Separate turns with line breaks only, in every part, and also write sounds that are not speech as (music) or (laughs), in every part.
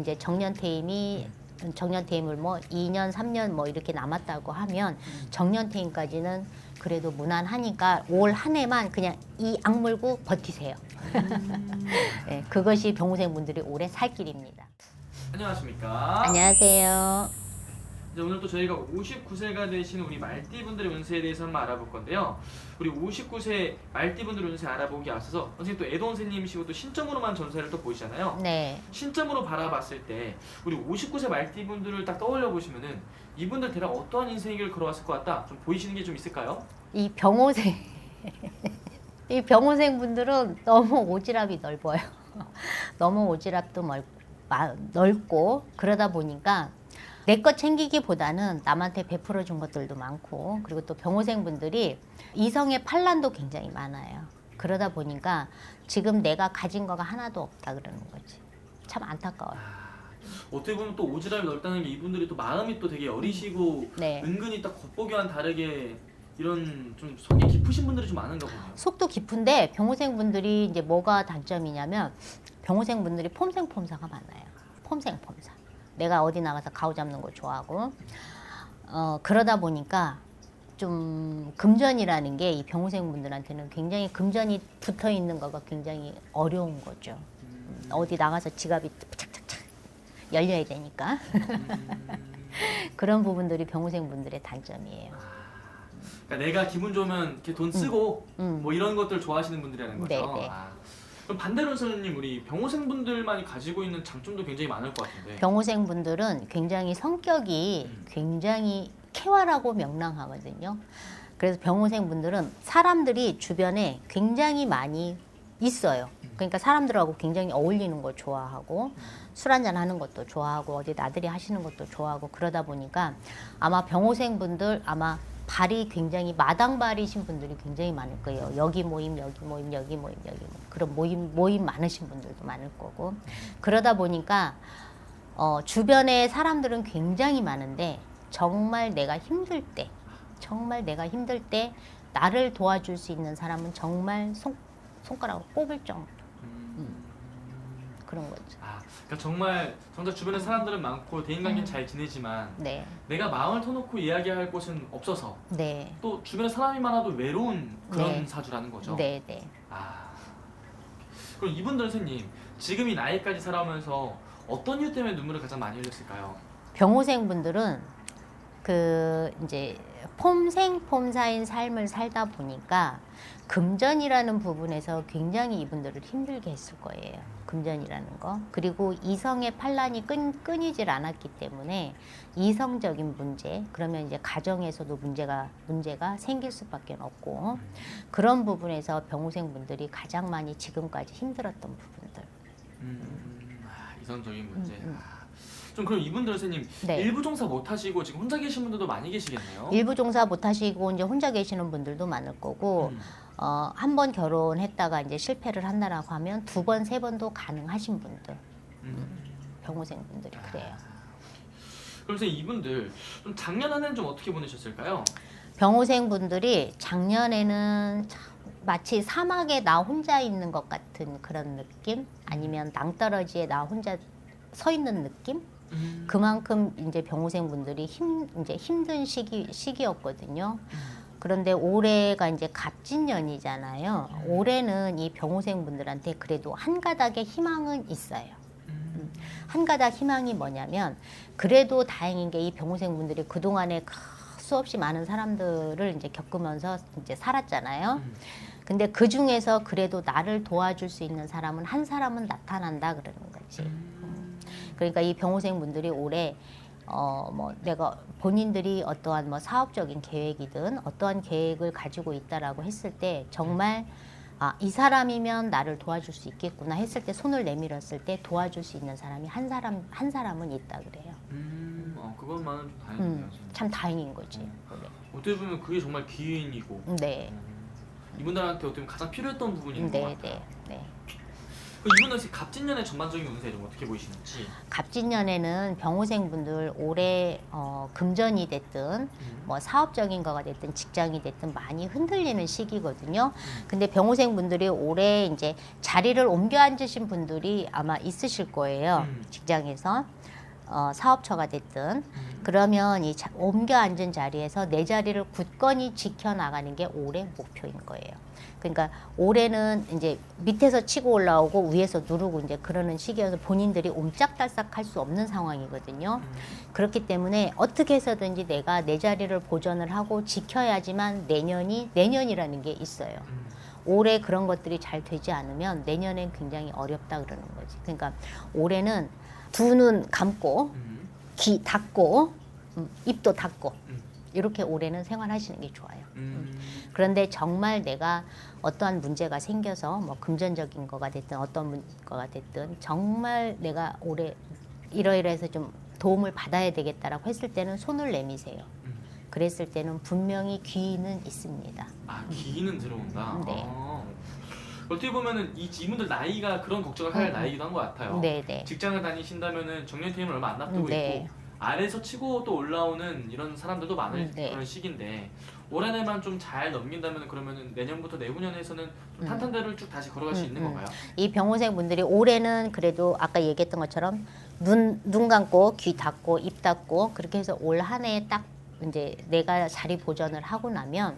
이제 정년 퇴임이 정년 퇴임을 뭐 2년, 3년 뭐 이렇게 남았다고 하면 정년 퇴임까지는 그래도 무난하니까 올 한 해만 그냥 이 악물고 버티세요. (laughs) 네, 그것이 병우생분들이 올해 살 길입니다.
안녕하십니까?
안녕하세요.
이제 오늘 또 저희가 59세가 되신 우리 말띠분들의 운세에 대해서 한번 알아볼 건데요. 우리 59세 말띠분들 운세 알아보기 앞서서 선생님 또 애도 선생님이시고 또 신점으로만 전세를 또 보시잖아요.
네.
신점으로 바라봤을 때 우리 59세 말띠분들을 딱 떠올려 보시면은 이분들 대략 어떠한 인생을 걸어왔을 것 같다. 좀 보이시는 게 좀 있을까요?
이 병호생 (laughs) 이 병호생 분들은 너무 오지랖이 넓어요. (laughs) 너무 오지랖도 넓고 그러다 보니까 내 것 챙기기보다는 남한테 베풀어 준 것들도 많고 그리고 또 병호생 분들이 이성의 판란도 굉장히 많아요. 그러다 보니까 지금 내가 가진 거가 하나도 없다 그러는 거지. 참 안타까워요.
어떻게 보면 또 오지랖이 넓다는 게 이분들이 또 마음이 또 되게 여리시고
네.
은근히 딱 겉보기와는 다르게 이런 좀 속이 깊으신 분들이 좀 많은가 보네요.
속도 깊은데 병호생 분들이 이제 뭐가 단점이냐면 병호생 분들이 폼생폼사가 많아요. 폼생폼사. 내가 어디 나가서 가오 잡는 거 좋아하고 어 그러다 보니까 좀 금전이라는 게 이 병호생 분들한테는 굉장히 금전이 붙어 있는 거가 굉장히 어려운 거죠. 음, 어디 나가서 지갑이 착착착 열려야 되니까 (laughs) 그런 부분들이 병호생 분들의 단점이에요.
그러니까 내가 기분 좋으면 이렇게 돈 쓰고
음.
뭐 이런 것들 좋아하시는 분들이라는 거죠.
네, 네.
아. 그럼 반대로 선생님 우리 병호생 분들만이 가지고 있는 장점도 굉장히 많을 것 같은데.
병호생 분들은 굉장히 성격이
음.
굉장히 쾌활하고 명랑하거든요. 그래서 병호생 분들은 사람들이 주변에 굉장히 많이 있어요. 그러니까 사람들하고 굉장히 어울리는 거 좋아하고 술 한잔 하는 것도 좋아하고 어디 나들이 하시는 것도 좋아하고 그러다 보니까 아마 병호생 분들 아마 발이 굉장히 마당발이신 분들이 굉장히 많을 거예요. 여기 모임, 여기 모임, 여기 모임, 여기 모임. 그런 모임 모임 많으신 분들도 많을 거고. 그러다 보니까 어, 주변에 사람들은 굉장히 많은데 정말 내가 힘들 때, 정말 내가 힘들 때 나를 도와줄 수 있는 사람은 정말 손, 손가락으로 꼽을 정도
음.
그런 거죠.
아, 그러니까 정말 정작 주변에 사람들은 많고 대인관계는
음.
잘 지내지만
네,
내가 마음을 터놓고 이야기할 곳은 없어서
네,
또 주변에 사람이 많아도 외로운 그런
네.
사주라는 거죠.
네, 네.
아. 그럼 이분들 선생님 지금 이 나이까지 살아오면서 어떤 이유 때문에 눈물을 가장 많이 흘렸을까요?
병호생 분들은 그 이제 폼생 폼사인 삶을 살다 보니까 금전이라는 부분에서 굉장히 이분들을 힘들게 했을 거예요. 금전이라는 거. 그리고 이성의 판란이 끈, 끊이질 않았기 때문에 이성적인 문제, 그러면 이제 가정에서도 문제가, 문제가 생길 수밖에 없고 그런 부분에서 병호생 분들이 가장 많이 지금까지 힘들었던 부분들.
음, 아, 이성적인 문제.
음, 음.
아. 좀 그럼 이분들 선생님
네.
일부 종사 못 하시고 지금 혼자 계신 분들도 많이 계시겠네요.
일부 종사 못 하시고 이제 혼자 계시는 분들도 많을 거고
음.
어, 한 번 결혼했다가 이제 실패를 한다라고 하면 두 번, 세 번도 가능하신 분들,
음.
병호생 분들이 그래요.
그럼 선생님 이분들 좀 작년 한 해는 좀 어떻게 보내셨을까요?
병호생 분들이 작년에는 참 마치 사막에 나 혼자 있는 것 같은 그런 느낌? 아니면 낭떠러지에 나 혼자 서 있는 느낌?
음.
그만큼 이제 병호생 분들이 힘 이제 힘든 시기 시기였거든요. 그런데 올해가 이제 갑진년이잖아요. 올해는 이 병호생 분들한테 그래도 한 가닥의 희망은 있어요.
음.
한 가닥 희망이 뭐냐면 그래도 다행인 게 이 병호생 분들이 그 동안에 수없이 많은 사람들을 이제 겪으면서 이제 살았잖아요.
음.
근데 그 중에서 그래도 나를 도와줄 수 있는 사람은 한 사람은 나타난다 그러는 거지.
음.
그러니까 이 병호생 분들이 올해 어 뭐 내가 본인들이 어떠한 뭐 사업적인 계획이든 어떠한 계획을 가지고 있다라고 했을 때 정말 아 이 사람이면 나를 도와줄 수 있겠구나 했을 때 손을 내밀었을 때 도와줄 수 있는 사람이 한 사람 한 사람은 있다 그래요.
음. 어, 그것만은 좀 다행이네요.
음. 참 다행인 거지. 올해.
어떻게 보면 그게 정말 기인이고
네,
음. 이분들한테 어떻게 보면 가장 필요했던 부분인 것
네,
같아요.
네, 네.
그 이분은 혹시 갑진년의 전반적인 운세 좀 어떻게 보이시는지.
갑진년에는 병호생분들 올해 어, 금전이 됐든
음.
뭐 사업적인 거가 됐든 직장이 됐든 많이 흔들리는 시기거든요. 근데 병호생분들이 올해 이제 자리를 옮겨 앉으신 분들이 아마 있으실 거예요.
음.
직장에서 어, 사업처가 됐든
음.
그러면 이 자- 옮겨 앉은 자리에서 내 자리를 굳건히 지켜나가는 게 올해 목표인 거예요. 그러니까 올해는 이제 밑에서 치고 올라오고 위에서 누르고 이제 그러는 시기여서 본인들이 옴짝달싹 할 수 없는 상황이거든요.
음.
그렇기 때문에 어떻게 해서든지 내가 내 자리를 보전을 하고 지켜야지만 내년이 내년이라는 게 있어요.
음.
올해 그런 것들이 잘 되지 않으면 내년엔 굉장히 어렵다 그러는 거지. 그러니까 올해는 두 눈 감고
음.
귀 닫고 음, 입도 닫고
음.
이렇게 올해는 생활하시는 게 좋아요.
음.
그런데 정말 내가 어떠한 문제가 생겨서 뭐 금전적인 거가 됐든 어떤 문- 거가 됐든 정말 내가 올해 이러이러해서 좀 도움을 받아야 되겠다라고 했을 때는 손을 내미세요.
음.
그랬을 때는 분명히 귀는 있습니다.
아 기는 들어온다.
네.
어. 어떻게 보면은 이 이분들 나이가 그런 걱정을 할
음.
나이기도 한 것 같아요.
네네.
직장을 다니신다면은 정년퇴임을 얼마 안 앞두고
네.
있고 아래에서 치고 또 올라오는 이런 사람들도 많은
네.
그런 시기인데 올한해만 좀 잘 넘긴다면 그러면은 내년부터 내후년에서는 좀
음.
탄탄대로를 쭉 다시 걸어갈 수
음,
있는
음.
건가요?
이 병호생 분들이 올해는 그래도 아까 얘기했던 것처럼 눈, 눈 감고 귀 닫고 입 닫고 그렇게 해서 올 한 해에 딱 이제 내가 자리 보전을 하고 나면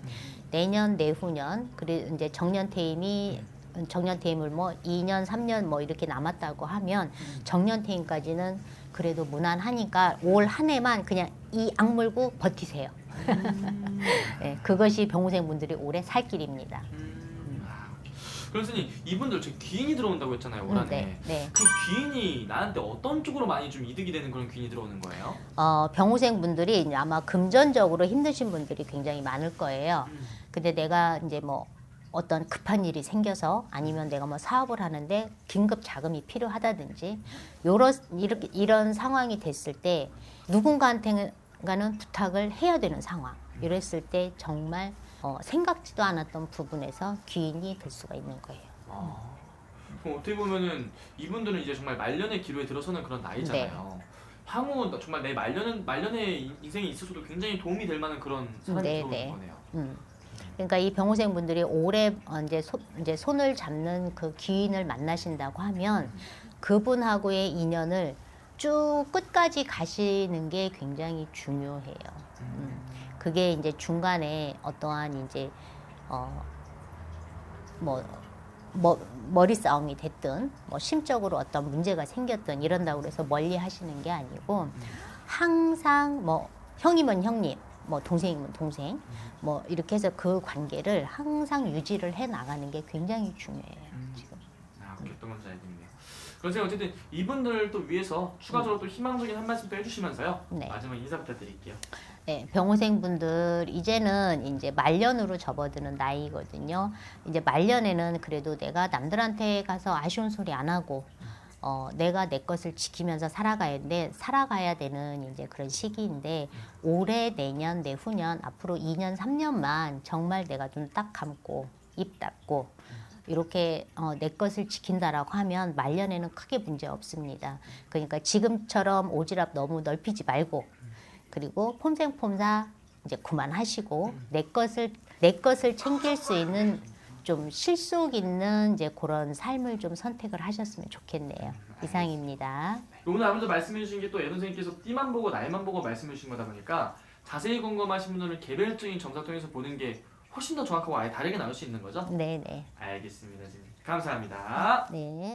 내년 내후년 그래 이제 정년 퇴임이 정년 퇴임을 뭐 2년 3년 뭐 이렇게 남았다고 하면 정년 퇴임까지는 그래도 무난하니까 올 한 해만 그냥 이 악물고 버티세요. (laughs) 네, 그것이 병호생 분들이 올해 살 길입니다.
음. 아, 그럼 선생님 이분들 저 귀인이 들어온다고 했잖아요 올 한해.
네, 네.
그 귀인이 나한테 어떤 쪽으로 많이 좀 이득이 되는 그런 귀인이 들어오는 거예요?
어, 병호생 분들이 이제 아마 금전적으로 힘드신 분들이 굉장히 많을 거예요.
음.
근데 내가 이제 뭐 어떤 급한 일이 생겨서 아니면 내가 뭐 사업을 하는데 긴급 자금이 필요하다든지 요런 이렇게 이런 상황이 됐을 때 누군가한테는 부탁을 해야 되는 상황. 이랬을 때 정말 어, 생각지도 않았던 부분에서 귀인이 될 수가 있는 거예요.
아, 그럼 어떻게 보면은 이분들은 이제 정말 말년의 기로에 들어서는 그런 나이잖아요.
네.
향후 정말 내 말년은 말년의 인- 인생에 있어서도 굉장히 도움이 될 만한 그런 사람이
네,
들어오는
네.
거네요.
음. 그러니까 이 병호생 분들이 올해 어, 이제, 손, 이제 손을 잡는 그 귀인을 만나신다고 하면 그분하고의 인연을 쭉 끝까지 가시는 게 굉장히 중요해요. 음. 그게 이제 중간에 어떠한 이제 어뭐 뭐, 머리 싸움이 됐든 뭐 심적으로 어떤 문제가 생겼든 이런다고 그래서 멀리 하시는 게 아니고 항상 뭐 형이면 형님 뭐 동생이면 동생 뭐 이렇게 해서 그 관계를 항상 유지를 해 나가는 게 굉장히 중요해요
음.
지금
아, 어떤 건지 알겠네요. 그래서 어쨌든 이분들 또 위해서 추가적으로 또 희망적인 한 말씀 또 해주시면서요.
네.
마지막 인사 부탁드릴게요.
네, 병호생 분들 이제는 이제 말년으로 접어드는 나이거든요. 이제 말년에는 그래도 내가 남들한테 가서 아쉬운 소리 안 하고 어, 내가 내 것을 지키면서 살아가야 돼 살아가야 되는 이제 그런 시기인데 올해 내년 내후년 앞으로 2년 3년만 정말 내가 눈 딱 감고 입 닫고 이렇게 어, 내 것을 지킨다라고 하면 말년에는 크게 문제 없습니다. 그러니까 지금처럼 오지랖 너무 넓히지 말고 그리고 폼생폼사 이제 그만하시고 내 것을 내 것을 챙길 수 있는 좀 실속 있는 이제 그런 삶을 좀 선택을 하셨으면 좋겠네요. 이상입니다.
오늘 아무도 말씀해 주신 게또 예선 선생님께서 띠만 보고 나이만 보고 말씀해 주신 거다 보니까 자세히 궁금하신 분들은 개별적인 점사 통해서 보는 게 훨씬 더 정확하고 아예 다르게 나올 수 있는 거죠?
네, 네,
알겠습니다. 선생님. 감사합니다.
네.